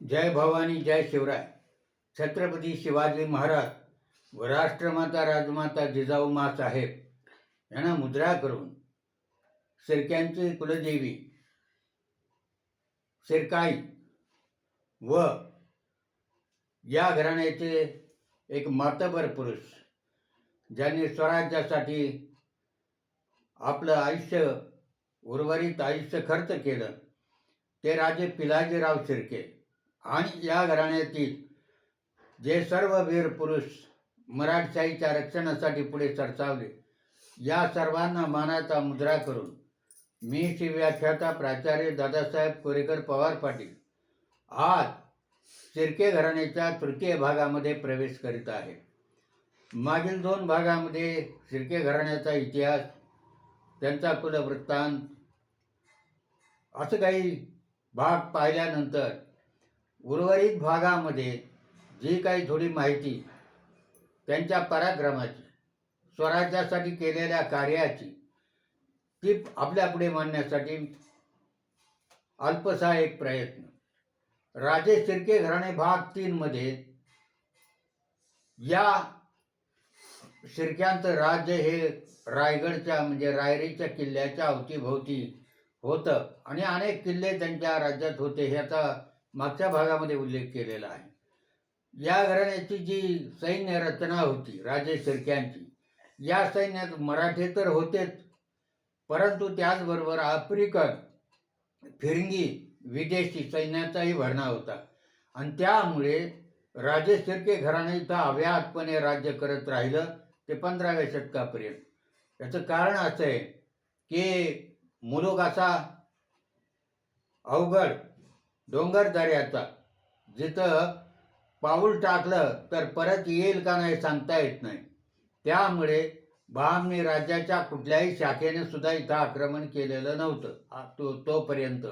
जय भवानी जय शिवराय. छत्रपती शिवाजी महाराज व राष्ट्रमाता राजमाता जिजाऊ मा साहेब यांना मुद्रा करून सिरक्यांची कुलदेवी शिरकाई व या घराण्याचे एक मातबर पुरुष ज्यांनी स्वराज्यासाठी आपलं आयुष्य उर्वरित आयुष्य खर्च केलं ते राजे पिलाजीराव शिर्के आणि या घराण्यातील जे सर्व वीर पुरुष मराठशाहीच्या रक्षणासाठी पुढे सरसावले या सर्वांना मानाचा मुद्रा करून मी श्री व्याख्याता प्राचार्य दादासाहेब कोरेकर पवार पाटील आज शिर्के घराण्याच्या तृतीय भागामध्ये प्रवेश करीत आहे. मागील दोन भागामध्ये शिर्के घराण्याचा इतिहास त्यांचा कुलवृत्तांत असं काही भाग पाहिल्यानंतर उर्वरित भागामध्ये जी काही थोडी माहिती त्यांच्या पराक्रमाची स्वराज्यासाठी केलेल्या कार्याची ती आपल्यापुढे मांडण्यासाठी अल्पसा एक प्रयत्न. राजे शिर्के घराणे भाग तीनमध्ये या शिर्क्यांचं राज्य हे रायगडच्या म्हणजे रायरीच्या किल्ल्याच्या अवतीभोवती होतं आणि अनेक किल्ले त्यांच्या राज्यात होते ह्याचा मागच्या भागामध्ये उल्लेख केलेला आहे. या घराण्याची जी सैन्य रचना होती राजे शिर्क्यांची या सैन्यात मराठे तर होतेच परंतु त्याचबरोबर आफ्रिकन फिरंगी विदेशी सैन्याचाही भरणा होता. आणि त्यामुळे राजे शिर्के घराणे इथं अव्याहतपणे राज्य करत राहिलं ते पंधराव्या शतकापर्यंत. याचं कारण असं आहे की मुलुक असा अवघड डोंगर दऱ्याचा जिथं पाऊल टाकलं तर परत येईल का नाही सांगता येत नाही. त्यामुळे बहामनी राज्याच्या कुठल्याही शाखेने सुद्धा इथं आक्रमण केलेलं नव्हतं. तो तोपर्यंत.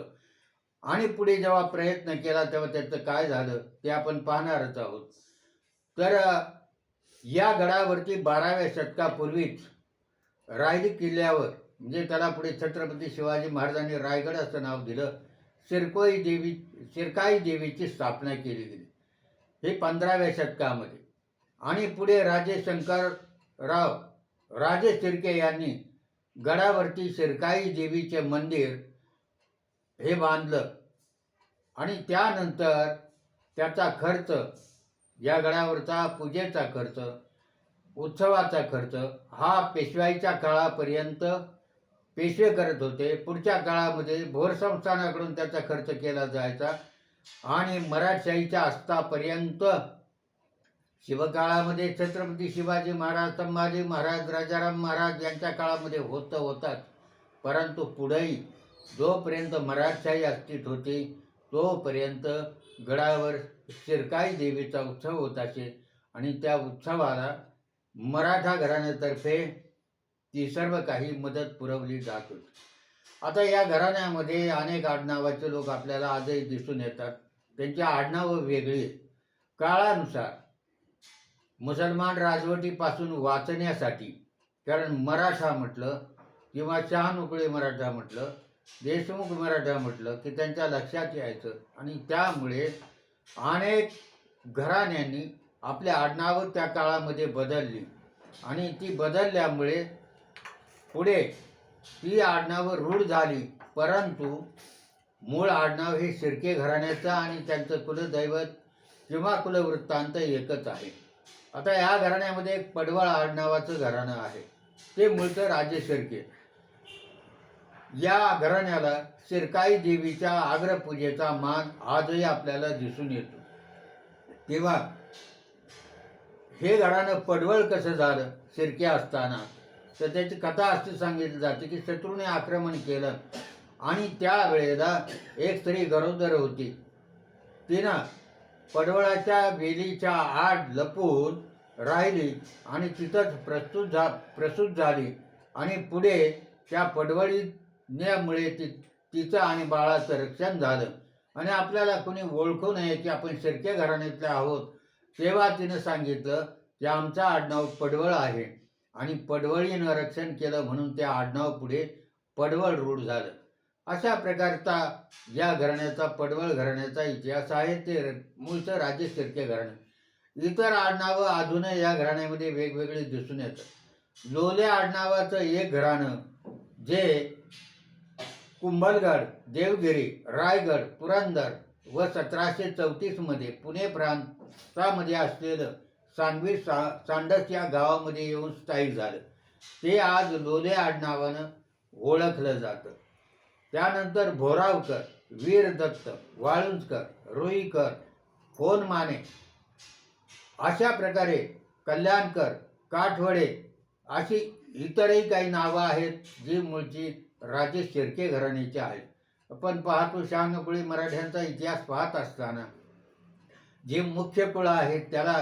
आणि पुढे जेव्हा प्रयत्न केला तेव्हा त्याचं काय झालं ते आपण पाहणारच आहोत. तर या गडावरती बाराव्या शतकापूर्वीच रायरी किल्ल्यावर म्हणजे त्याला पुढे छत्रपती शिवाजी महाराजांनी रायगड असं नाव दिलं शिरकोई देवी शिरकाई देवीची स्थापना केली गेली. हे पंधराव्या शतकामध्ये. आणि पुढे राजे शंकरराव राजे शिर्के यांनी गडावरती शिरकाई देवीचे मंदिर हे बांधलं. आणि त्यानंतर त्याचा खर्च या गडावरचा पूजेचा खर्च उत्सवाचा खर्च हा पेशवाईच्या काळापर्यंत पेशवे करत होते. पुढच्या काळामध्ये भोर संस्थानाकडून त्याचा खर्च केला जायचा आणि मराठशाहीच्या अस्तापर्यंत शिवकाळामध्ये छत्रपती शिवाजी महाराज संभाजी महाराज राजाराम महाराज यांच्या काळामध्ये होतं होताच परंतु पुढेही जोपर्यंत मराठशाही अस्तित्व होती तोपर्यंत गडावर शिरकाई देवीचा उत्सव होत असे आणि त्या उत्सवाला मराठा घराण्यातर्फे ती सर्व काही मदत पुरवली जात होती आता या घराण्यामध्ये अनेक आडनावाचे लोक आपल्याला आजही दिसून येतात. त्यांची आडनावं वेगळी काळानुसार मुसलमान राजवटीपासून वाचण्यासाठी कारण मराठा म्हटलं किंवा शहानुकळे मराठा म्हटलं देशमुख मराठा म्हटलं की त्यांच्या लक्षात यायचं. आणि त्यामुळे अनेक घराण्यांनी आपल्या आडनावं त्या काळामध्ये बदलली. आणि ती बदलल्यामुळे पुढे ती आडनावं रूढ झाली परंतु मूळ आडनाव हे शिर्के घराण्याचं आणि त्यांचं कुलदैवत किंवा कुलवृत्तांत एकच आहे. आता या घराण्यामध्ये एक पडवळ आडनावाचं घराणं आहे. ते मूळचं राजे शिर्के. या घराण्याला शिरकाई देवीच्या आग्रपूजेचा मान आजही आपल्याला दिसून येतो. तेव्हा हे घराणं पडवळ कसं झालं? शिरके असताना तर त्याची कथा अशी सांगितली जाते की शत्रूने आक्रमण केलं आणि त्यावेळेला एक स्त्री गरोदर होती. तिनं पडवळाच्या वेलीच्या आड लपून राहिली आणि तिथंच प्रस्तुत झा प्रसूत झाली आणि पुढे त्या पडवळीमुळे ती तिचं आणि बाळाचं रक्षण झालं. आणि आपल्याला कोणी ओळखू नये की आपण शिरके घराण्यातले आहोत तेव्हा तिनं सांगितलं की आमचं आडनाव पडवळ आहे. आणि पडवळीनं रक्षण केलं म्हणून ते आडनाव पुढे पडवळ रूढ झालं. अशा प्रकारचा या घराण्याचा पडवळ घराण्याचा इतिहास आहे. ते मूळचं राजे घराणं. इतर आडनावं अजूनही या घराण्यामध्ये वेगवेगळी दिसून येतात लोले आडनावाचं एक घराणं जे कुंभलगड देवगिरी रायगड पुरंदर व सतराशे चौतीसमध्ये पुणे प्रांतामध्ये असलेलं सांगवी सा सांडस या गावामध्ये येऊन स्थायिक झालं. ते आज लोले आडनावानं ओळखलं जातं. त्यानंतर भोरावकर वीर दत्त वाळुंजकर रुईकर कोनमाने अशा प्रकारे कल्याणकर काठवडे अशी इतरही काही नावं आहेत जी मूळची राजे शिर्के घराण्याची आहेत. आपण पाहतो शहाणकुळी मराठ्यांचा इतिहास पाहत असताना जे मुख्य कुळं आहेत त्याला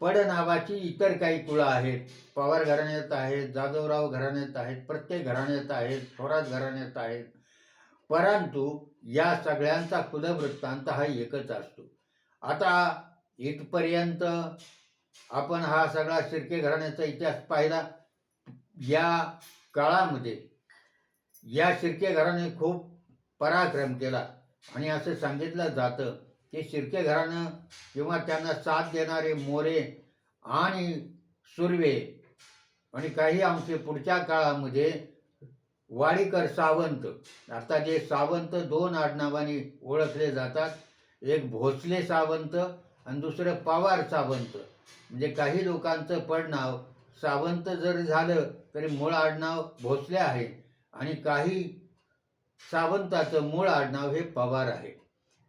पड नावाची इतर काही कुळं आहेत. पवार घराण्यात आहेत जाधवराव घराण्यात आहेत प्रत्येक घराण्यात आहेत थोरात घराण्यात आहेत. परंतु या सगळ्यांचा कुलवृत्तांत हा एकच असतो. आता इथपर्यंत आपण हा सगळा शिर्के घराण्याचा इतिहास पाहिला. या काळामध्ये या शिर्के घराणे खूप पराक्रम केला. आणि असं सांगितलं जातं ते शिर्के घराणं किंवा त्यांना साथ देणारे मोरे आणि सुर्वे आणि काही आमचे पुढच्या काळामध्ये वाडीकर सावंत आता जे सावंत दोन आडनावाने ओळखले जातात. एक भोसले सावंत आणि दुसरं पवार सावंत. म्हणजे काही लोकांचं पडनाव सावंत जर झालं तरी मूळ आडनाव भोसले आहे आणि काही सावंताचं मूळ आडनाव हे पवार आहे.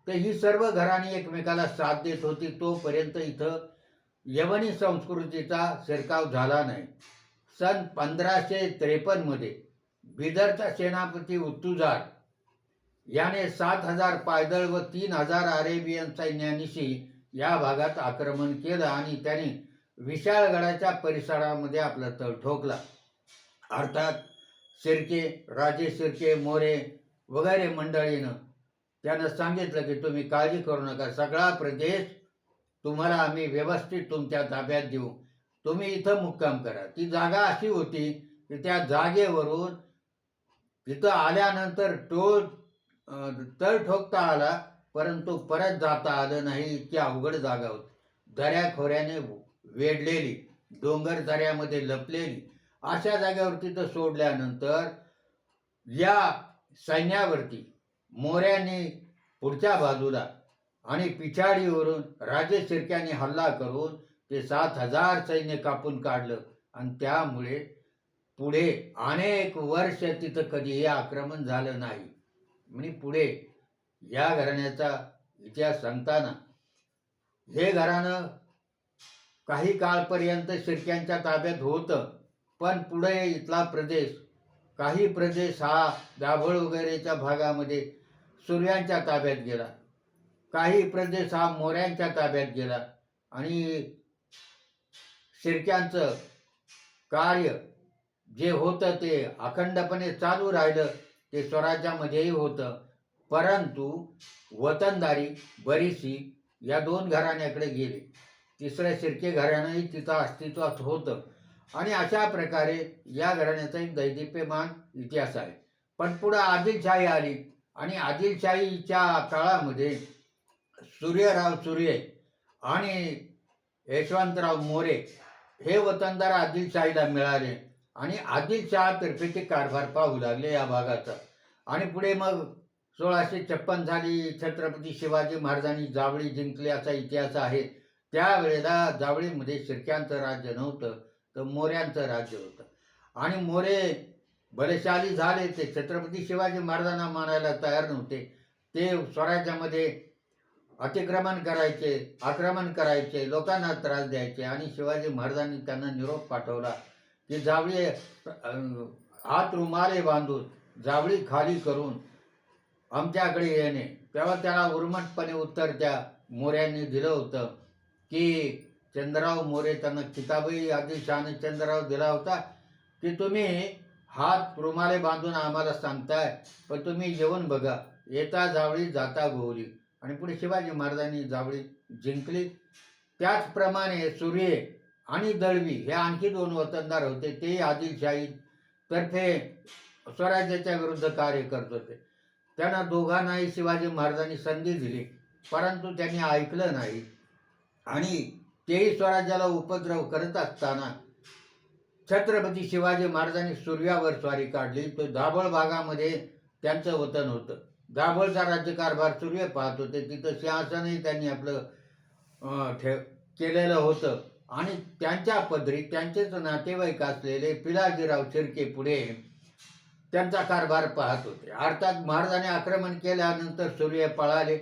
तर ही सर्व घराणी एकमेकाला साथ देत होती. तोपर्यंत इथं यवनी संस्कृतीचा शिरकाव झाला नाही. सन पंधराशे त्रेपन्नमध्ये बिदरचा सेनापती उत्तुजार याने सात हजार पायदळ व तीन हजार अरेबियन सैन्यानिशी या भागात आक्रमण केलं आणि त्यांनी विशाळगडाच्या परिसरामध्ये आपला तळ ठोकला. अर्थात शिर्के राजे शिर्के मोरे वगैरे मंडळीनं त्यानं सांगितलं की तुम्ही काळजी करू नका. सगळा प्रदेश तुम्हाला आम्ही व्यवस्थित तुमच्या ताब्यात देऊ. तुम्ही इथं मुक्काम करा. ती जागा अशी होती की त्या जागेवरून तिथं आल्यानंतर टोल तळ ठोकता आला परंतु परत जाता आलं नाही. इतकी अवघड जागा होती. दऱ्या खोऱ्याने वेढलेली डोंगर दऱ्यामध्ये लपलेली. अशा जागेवर तिथं सोडल्यानंतर या सैन्यावरती मोऱ्याने पुढच्या बाजूला आणि पिछाडीवरून राजे शिर्क्याने हल्ला करून ते सात हजार सैन्य कापून काढलं. आणि त्यामुळे पुढे अनेक वर्ष तिथं कधीही आक्रमण झालं नाही. म्हणजे पुढे या घराण्याचा इतिहास सांगताना हे घराणं काही काळपर्यंत शिर्क्यांच्या ताब्यात होतं. पण पुढे इथला प्रदेश काही प्रदेश हा दाभोळ वगैरेच्या भागामध्ये सूर्यांच्या ताब्यात गेला. काही प्रदेश हा मोऱ्यांच्या ताब्यात गेला. आणि शिरक्यांचं कार्य जे होतं ते अखंडपणे चालू राहिलं ते स्वराज्यामध्येही होतं. परंतु वतनदारी बरीशी या दोन घराण्याकडे गेले. तिसऱ्या शिर्के घराणंही तिथं अस्तित्वात होतं. आणि अशा प्रकारे या घराण्याचा एक दैदिप्यमान इतिहास आहे. पण पुढं आदिलशाही आली. आणि आदिलशाहीच्या काळामध्ये सूर्यराव सूर्य आणि यशवंतराव मोरे हे वतनदार आदिलशाहीला मिळाले. आणि आदिलशहातर्फे ते कारभार पाहू लागले या भागाचा. आणि पुढे मग सोळाशे छप्पन झाली छत्रपती शिवाजी महाराजांनी जावळी जिंकली असा इतिहास आहे. त्यावेळेला जावळीमध्ये शिर्क्यांचं राज्य नव्हतं तर मोऱ्यांचं राज्य होतं. आणि मोरे बलशाली झाले ते. छत्रपती शिवाजी महाराजांना मानायला तयार नव्हते. ते स्वराज्यामध्ये अतिक्रमण करायचे आक्रमण करायचे लोकांना त्रास द्यायचे आणि शिवाजी महाराजांनी त्यांना निरोप पाठवला की जावळी हात रुमाले बांधून जावळी खाली करून आमच्याकडे येणे. तेव्हा त्याला उर्मटपणे उत्तर त्या मोऱ्यांनी दिलं होतं की चंद्रराव मोरे त्यांना किताबही आदिलशहाने चंद्रराव दिला होता की तुम्ही हात रुमाले बांधून आम्हाला सांगताय पण तुम्ही जेवण बघा. येता जावळी जाता गोवली. आणि पुढे शिवाजी महाराजांनी जावळी जिंकली. त्याचप्रमाणे सूर्ये आणि दळवी हे आणखी दोन वतनदार होते. ते आदिलशाही तर्फे स्वराज्याच्या विरुद्ध कार्य करत होते. त्यांना दोघांनाही शिवाजी महाराजांनी संधी दिली परंतु त्यांनी ऐकलं नाही. आणि तेही स्वराज्याला उपद्रव करत असताना छत्रपती शिवाजी महाराजांनी सूर्यावर स्वारी काढली. तो दाभोळ भागामध्ये त्यांचं वतन होतं. दाभोळचा राज्यकारभार सूर्य पाहत होते. तिथं सिंहासनही त्यांनी आपलं ठेव केलेलं होतं. आणि त्यांच्या पदरी त्यांचेच नातेवाईक असलेले पिलाजीराव शिर्के पुढे त्यांचा कारभार पाहत होते. अर्थात महाराजांनी आक्रमण केल्यानंतर सूर्य पळाले.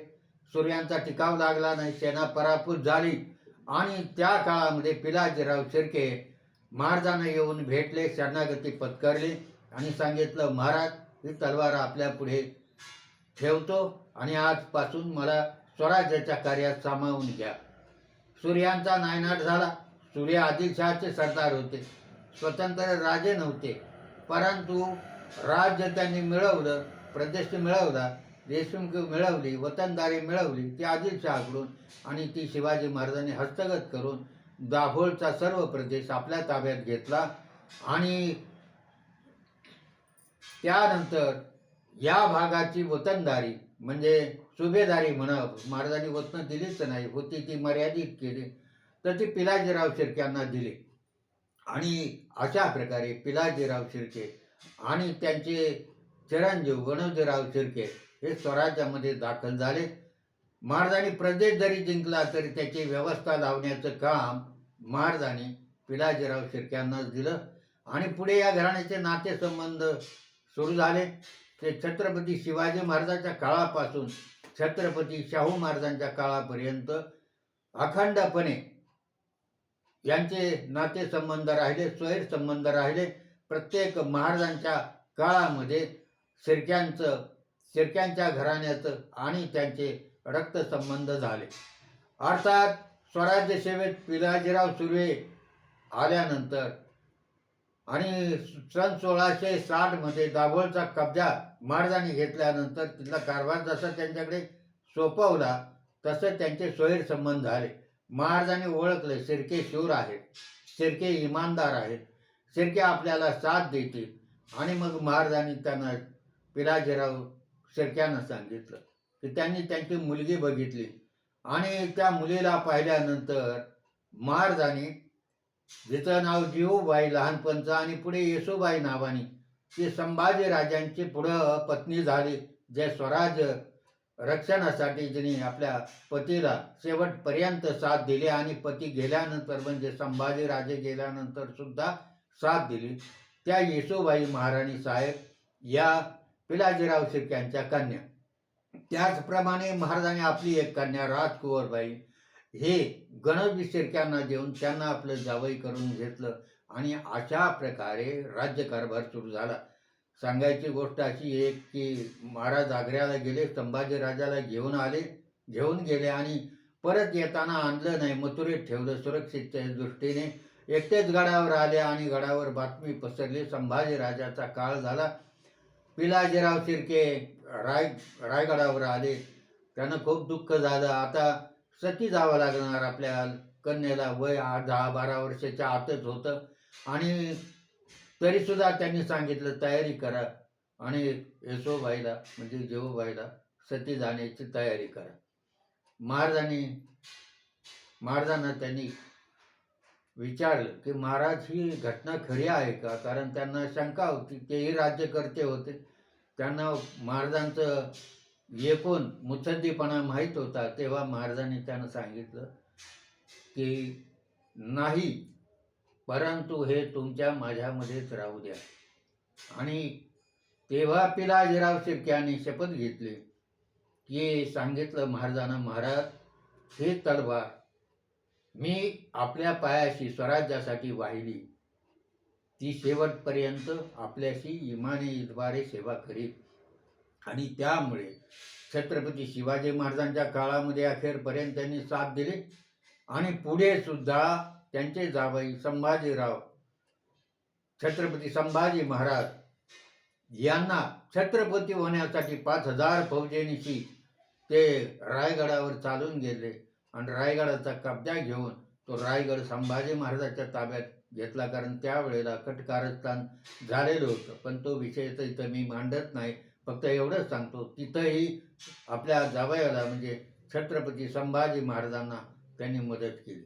सूर्यांचा टिकाव लागला नाही. सेना पराभूत झाली. आणि त्या काळामध्ये पिलाजीराव शिर्के महाराजांना येऊन भेटले शरणागती पत्करली आणि सांगितलं महाराज ही तलवार आपल्या पुढे ठेवतो आणि आजपासून मला स्वराज्याच्या कार्यात सामावून घ्या. सूर्यांचा नायनाट झाला. सूर्य आदिलशहाचे सरदार होते. स्वतंत्र राजे नव्हते. परंतु राज्य त्यांनी मिळवलं प्रदेश मिळवला देशमुख मिळवली वतनदारी मिळवली ती आदिलशहाकडून आणि ती शिवाजी महाराजांनी हस्तगत करून दाभोळचा सर्व प्रदेश आपल्या ताब्यात घेतला आणि त्यानंतर या भागाची वतनदारी म्हणजे सुभेदारी म्हणा महाराजांनी वतन दिलीच नाही होती ती मर्यादित केली. तर ती पिलाजीराव शिर्के यांना दिली. आणि अशा प्रकारे पिलाजीराव शिर्के आणि त्यांचे चिरंजीव गणोजीराव शिर्के हे स्वराज्यामध्ये दाखल झाले. महाराजांनी प्रदेश जरी जिंकला तरी त्याची व्यवस्था लावण्याचं काम महाराजांनी पिलाजीराव शिर्क्यांनाच दिलं. आणि पुढे या घराण्याचे नातेसंबंध सुरू झाले. ते छत्रपती शिवाजी महाराजांच्या काळापासून छत्रपती शाहू महाराजांच्या काळापर्यंत अखंडपणे यांचे नातेसंबंध राहिले स्वैर संबंध राहिले. प्रत्येक महाराजांच्या काळामध्ये शिरक्यांचं शिरक्यांच्या घराण्याचं आणि त्यांचे रक्तसंबंध झाले. अर्थात स्वराज्य सेवेत पिलाजीराव सुर्वे आल्यानंतर आणि सन सोळाशे साठमध्ये दाभोळचा कब्जा महाराजांनी घेतल्यानंतर तिथला कारभार जसा त्यांच्याकडे सोपवला तसं त्यांचे सोयीर संबंध झाले. महाराजांनी ओळखले शिरके शूर आहेत शिरके इमानदार आहेत शिर्के आपल्याला साथ देतील. आणि मग महाराजांनी त्यांना पिलाजीराव शिर्क्यांना सांगितलं. की त्यांनी त्यांची मुलगी बघितली. आणि त्या मुलीला पाहिल्यानंतर महाराजांनी जिचं नाव जीवबाई लहानपणचं आणि पुढे येसूबाई नावाने ती संभाजी राजांची पुढं पत्नी झाली जे स्वराज्य रक्षणासाठी जिने आपल्या पतीला शेवटपर्यंत साथ दिली आणि पती गेल्यानंतर म्हणजे संभाजी राजे गेल्यानंतर सुद्धा साथ दिली. त्या येसूबाई महाराणी साहेब या पिलाजीराव शिर्क्यांच्या कन्या. त्याचप्रमाणे महाराजांनी आपली एक कन्या राजकुंवरबाई हे गणपती शिर्क्यांना देऊन त्यांना आपलं जावई करून घेतलं आणि अशा प्रकारे राज्यकारभार सुरू झाला. सांगायची गोष्ट अशी एक की महाराज आग्र्याला गेले संभाजी राजाला घेऊन आले घेऊन गेले आणि परत येताना आणलं नाही मथुरेत ठेवलं सुरक्षितच्या दृष्टीने. एकटेच गडावर आले आणि गडावर बातमी पसरली. संभाजी राजाचा काळ झाला. पिलाजीराव शिर्के राय रायगडावर आले. त्यांना खूप दुःख झालं. आता सती जावं लागणार आपल्या कन्येला. वय आठ दहा बारा वर्षाच्या आतच होतं. आणि तरीसुद्धा त्यांनी सांगितलं तयारी करा. आणि यशोबाईला म्हणजे जेवूबाईला सती जाण्याची तयारी करा. महाराजांनी महाराजांना त्यांनी विचारलं की महाराज ही घटना खरी आहे का? कारण त्यांना शंका होती तेही राज्यकर्ते होते. त्यांना महाराजांचं एकूण मुत्सद्दीपणा माहीत होता तेव्हा महाराजांनी त्यांना सांगितलं की नाही परंतु हे तुमच्या माझ्यामध्येच राहू द्या. आणि तेव्हा पिलाजीराव शिर्के यांनी शपथ घेतली की सांगितलं महाराजांना महाराज हे तलवार मी आपल्या पायाशी स्वराज्यासाठी वाहिली. ती शेवटपर्यंत आपल्याशी इमानीद्वारे सेवा करील. आणि त्यामुळे छत्रपती शिवाजी महाराजांच्या काळामध्ये अखेरपर्यंत त्यांनी साथ दिली. आणि पुढे सुद्धा त्यांचे जावई संभाजीराव छत्रपती संभाजी महाराज यांना छत्रपती होण्यासाठी पाच हजार फौजेनिशी ते रायगडावर चालून गेले. आणि रायगडाचा कब्जा घेऊन तो रायगड संभाजी महाराजांच्या ताब्यात घेतला कारण त्यावेळेला कटकारस्थान झालेलं होतं. पण तो विषय तर इथं मी मांडत नाही. फक्त एवढंच सांगतो तिथंही आपल्या जावयाला म्हणजे छत्रपती संभाजी महाराजांना त्यांनी मदत केली.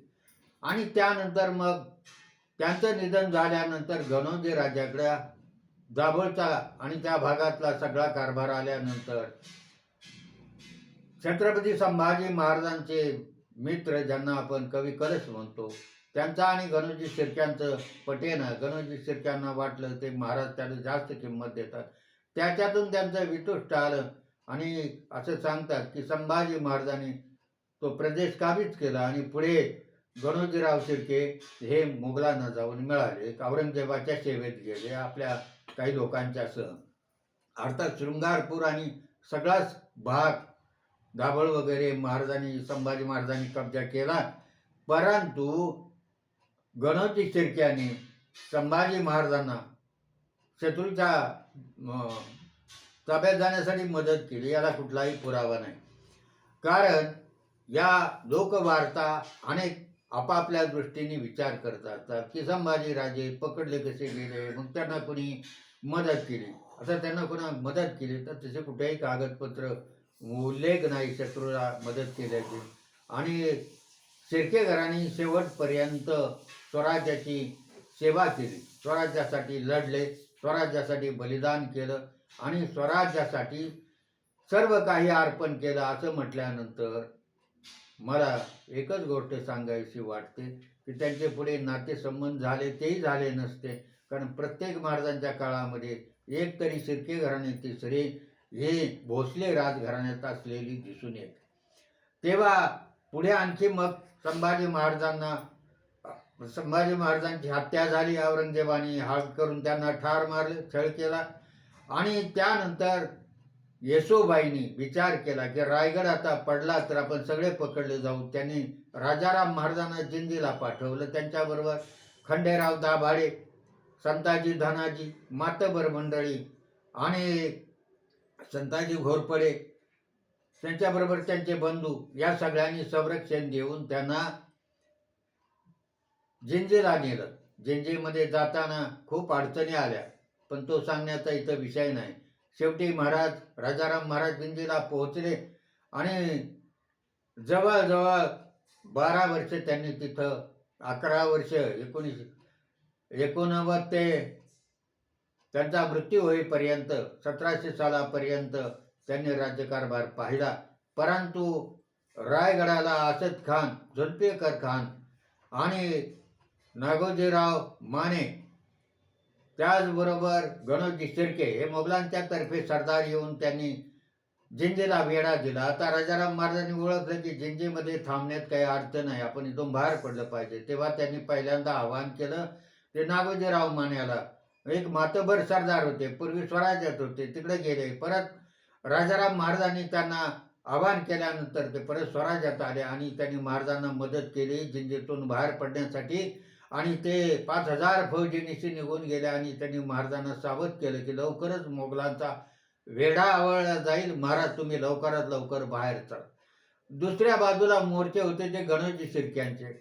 आणि त्यानंतर मग त्यांचं निधन झाल्यानंतर गणोजी राजाकडे दाभोळचा आणि त्या भागातला सगळा कारभार आल्यानंतर छत्रपती संभाजी महाराजांचे मित्र ज्यांना आपण कवी कलश म्हणतो त्यांचा आणि गणोजी शिर्क्यांचं पटेनं गणोजी शिर्क्यांना वाटलं ते महाराज त्याला जास्त किंमत देतात. त्याच्यातून त्यांचं वितुष्ट आलं आणि असं सांगतात की संभाजी महाराजांनी तो प्रदेश काबीज केला आणि पुढे गणोजीराव शिर्के हे मुघलांना जाऊन मिळाले. एक औरंगजेबाच्या सेवेत गेले आपल्या काही लोकांच्या सह अर्थात शृंगारपूर आणि सगळाच भाग दाभळ वगैरे महाराजांनी संभाजी महाराजांनी कब्जा केला. परंतु गणोजी शिर्क्याने संभाजी महाराजांना शत्रूच्या ताब्यात जाण्यासाठी मदत केली. याला कुठलाही पुरावा नाही. कारण या लोकवार्ता अनेक आपापल्या दृष्टीने विचार करत असतात की संभाजी राजे पकडले कसे गेले? मग त्यांना कोणी मदत केली? आता त्यांना कोणा मदत केली तर तसे कुठेही कागदपत्र उल्लेख नाही शत्रूला मदत केल्याची आणि शिर्के शेवटपर्यंत स्वराज्याची सेवा केली. स्वराज्यासाठी लढले स्वराज्यासाठी बलिदान केलं आणि स्वराज्यासाठी सर्व काही अर्पण केलं असं म्हटल्यानंतर मला एकच गोष्ट सांगायची वाटते की त्यांचे पुढे नातेसंबंध झाले तेही झाले नसते. कारण प्रत्येक महाराजांच्या काळामध्ये एक तरी शिर्के घराण्याची सरी हे भोसले राजघराण्यात असलेली दिसून येते. तेव्हा पुढे आणखी मग संभाजी महाराजांना संभाजी महाराजांची हत्या झाली औरंगजेबाने हाल करून त्यांना ठार मारले छळ केला. आणि त्यानंतर येसोबाईंनी विचार केला की रायगड आता पडला तर आपण सगळे पकडले जाऊ. त्यांनी राजाराम महाराजांना जिंजीला पाठवलं. त्यांच्याबरोबर खंडेराव दाभाडे संताजी धनाजी मातबर मंडळी आणि संताजी घोरपडे त्यांच्याबरोबर त्यांचे बंधू या सगळ्यांनी संरक्षण देऊन त्यांना जिंजेला नेलं. जिंजेमध्ये जाताना खूप अडचणी आल्या पण तो सांगण्याचा इथं विषय नाही. शेवटी महाराज राजाराम महाराज जिंजीला पोहोचले आणि जवळजवळ बारा वर्ष त्यांनी तिथं अकरा वर्ष एकोणीस एकोणनव्वद ते त्यांचा मृत्यू होईपर्यंत सतराशे सालापर्यंत त्यांनी राज्यकारभार पाहिला. परंतु रायगडाला असद खान झुल्पेकर खान आणि नागोजीराव माने त्याचबरोबर गणोजी शिर्के हे मोगलांच्या तर्फे सरदार येऊन त्यांनी जिंजीला वेढा दिला. आता राजाराम महाराजांनी ओळखलं की जिंजीमध्ये थांबण्यात काही अर्थ नाही. आपण इथून बाहेर पडलं पाहिजे. तेव्हा त्यांनी पहिल्यांदा आवाहन केलं ते नागोजीराव मान्याला एक मातबर सरदार होते पूर्वी स्वराज्यात होते तिकडे गेले. परत राजाराम महाराजांनी त्यांना आवाहन केल्यानंतर ते परत स्वराज्यात आले आणि त्यांनी महाराजांना मदत केली जिंजेतून बाहेर पडण्यासाठी. आणि ते पाच हजार फौजीनिशी निघून गेले आणि त्यांनी महाराजांना सावध केलं की लवकरच मोगलांचा वेढा आवळला जाईल. महाराज तुम्ही लवकरात लवकर बाहेर चला. दुसऱ्या बाजूला मोर्चे होते ते गणोजी शिर्क्यांचे.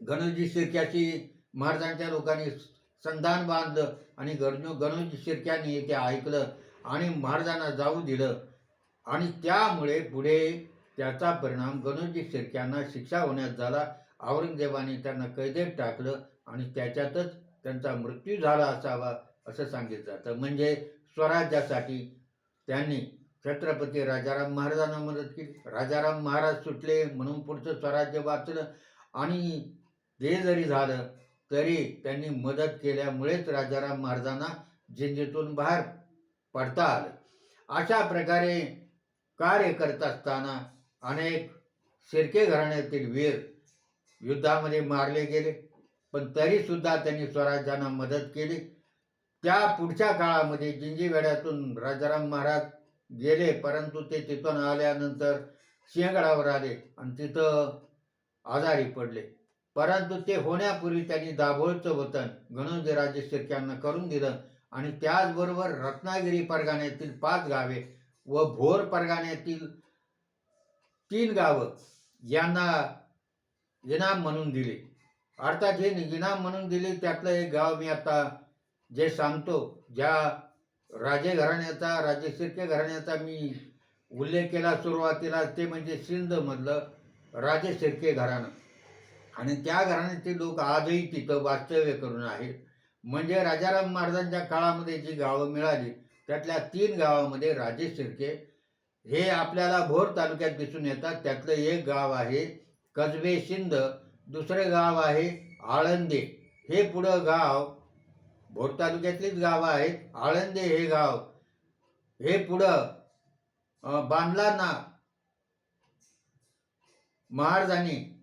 गणोजी शिर्क्याची महाराजांच्या लोकांनी संधान बांधलं आणि गणो गणोजी शिर्क्यांनी ते ऐकलं आणि महाराजांना जाऊ दिलं. आणि त्यामुळे पुढे त्याचा परिणाम गणोजी शिर्क्यांना शिक्षा होण्यात झाला. औरंगजेबाने त्यांना कैदेत टाकलं आणि त्याच्यातच त्यांचा मृत्यू झाला असावा असं सांगितलं जातं. म्हणजे स्वराज्यासाठी त्यांनी छत्रपती राजाराम महाराजांना मदत केली. राजाराम महाराज सुटले म्हणून पुढचं स्वराज्य वाचलं आणि ते जरी झालं तरी त्यांनी मदत केल्यामुळेच राजाराम महाराजांना जिंजीतून बाहेर पडता आलं. अशा प्रकारे कार्य करत असताना अनेक शिर्के घराण्यातील वीर युद्धामध्ये मारले गेले पण तरी सुद्धा त्यांनी स्वराज्यांना मदत केली. त्या पुढच्या काळामध्ये जिंजीवेड्यातून राजाराम महाराज गेले परंतु ते तिथून आल्यानंतर सिंहगडावर आले आणि तिथं आजारी पडले. परंतु ते होण्यापूर्वी त्यांनी दाभोळचं वतन गणोजीराजे शिर्क्यांना करून दिलं आणि त्याचबरोबर रत्नागिरी परगाण्यातील पाच गावे व भोर परगाण्यातील तीन गावं यांना इनाम म्हणून दिले. अर्थात हे इनाम म्हणून दिले त्यातलं एक गाव मी आता जे सांगतो ज्या राजे घराण्याचा राजे शिर्के घराण्याचा मी उल्लेख केला सुरुवातीला ते म्हणजे सिंधमधलं राजे शिर्के घराणं. आणि त्या घराण्याचे लोक आजही तिथं वास्तव्य करून आहेत. म्हणजे राजाराम महाराजांच्या काळामध्ये जी गावं मिळाली त्यातल्या तीन गावामध्ये राजे शिर्के हे आपल्याला भोर तालुक्यात दिसून येतात. त्यातलं एक गाव आहे कसबे शिंद दुसरं गाव आहे आळंदे. हे पुढं गाव भोर तालुक्यातलीच गावं आहेत. आळंदे हे गाव हे पुढं अं, बांधलांना महाराजांनी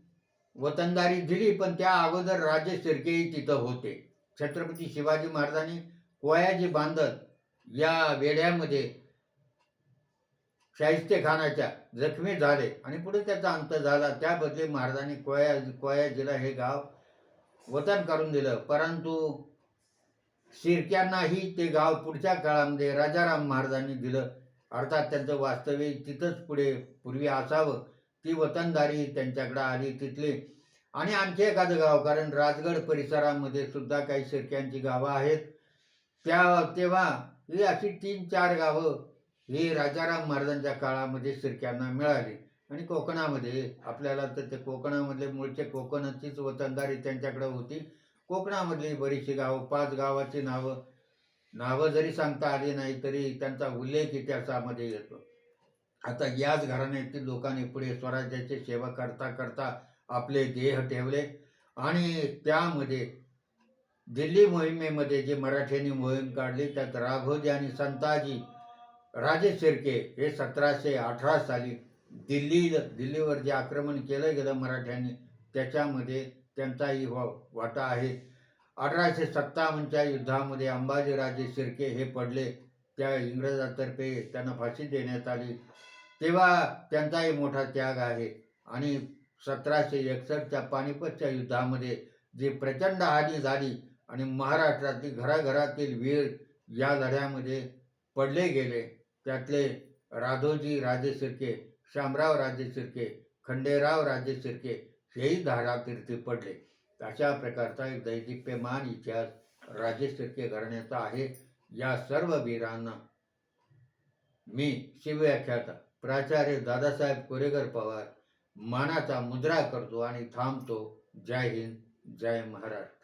वतनदारी दिली पण त्या अगोदर राजे शिर्केही तिथं होते. छत्रपती शिवाजी महाराजांनी कोयाजी बांधत या वेढ्यामध्ये शाहिस्ते खानाच्या जखमी झाले आणि पुढे त्याचा अंत झाला. त्या बदली महाराजांनी कोया कोयाजीला हे गाव वतन करून दिलं. परंतु शिरक्यांनाही ते गाव पुढच्या काळामध्ये राजाराम महाराजांनी दिलं. अर्थात त्यांचं वास्तव्य तिथंच पुढे पूर्वी असावं. ती वतनदारी त्यांच्याकडे आली तिथली. आणि आणखी एखादं गाव कारण राजगड परिसरामध्ये सुद्धा काही शिरक्यांची गावं आहेत. त्या तेव्हा ही अशी तीन चार गावं ही राजाराम महाराजांच्या काळामध्ये शिरक्यांना मिळाली. आणि कोकणामध्ये आपल्याला तर ते कोकणामधले मूळचे कोकणाचीच वतनदारी त्यांच्याकडे होती. कोकणामधली बरीचशी गावं पाच गावाची नावं नावं जरी सांगता आली नाही तरी त्यांचा उल्लेख इतिहासामध्ये येतो. आता याच घराण्यातील लोकांनी पुढे स्वराज्याची सेवा करता करता आपले देह ठेवले. आणि त्यामध्ये दिल्ली मोहिमेमध्ये जे मराठ्यांनी मोहीम काढली त्यात राघोजी आणि संताजी राजे शिर्के हे सतराशे अठरा साली दिल्ली दिल्लीवर जे आक्रमण केलं गेलं मराठ्यांनी त्याच्यामध्ये त्यांचाही वा वाटा आहे. अठराशे सत्तावन्नच्या युद्धामध्ये अंबाजीराजे शिर्के हे पडले. त्या इंग्रजातर्फे त्यांना फाशी देण्यात आली. तेव्हा त्यांचाही मोठा त्याग आहे. आणि सतराशे एकसष्टच्या पानिपतच्या युद्धामध्ये जी प्रचंड हानी झाली आणि महाराष्ट्रातील घराघरातील वीर या लढ्यामध्ये पडले गेले त्यातले राधोजी राजे शिर्के शामराव राजे शिर्के खंडेराव राजे शिर्के हेही धारातीर्थी पडले. अशा प्रकारचा एक दैदिप्यमान इतिहास राजे शिर्के घराण्याचा आहे. या सर्व वीरांना मी शिवव्याख्याता प्राचार्य दादासाहेब कोरेकर पवार मानाचा मुद्रा करतो आणि थांबतो. जय हिंद जय महाराष्ट्र.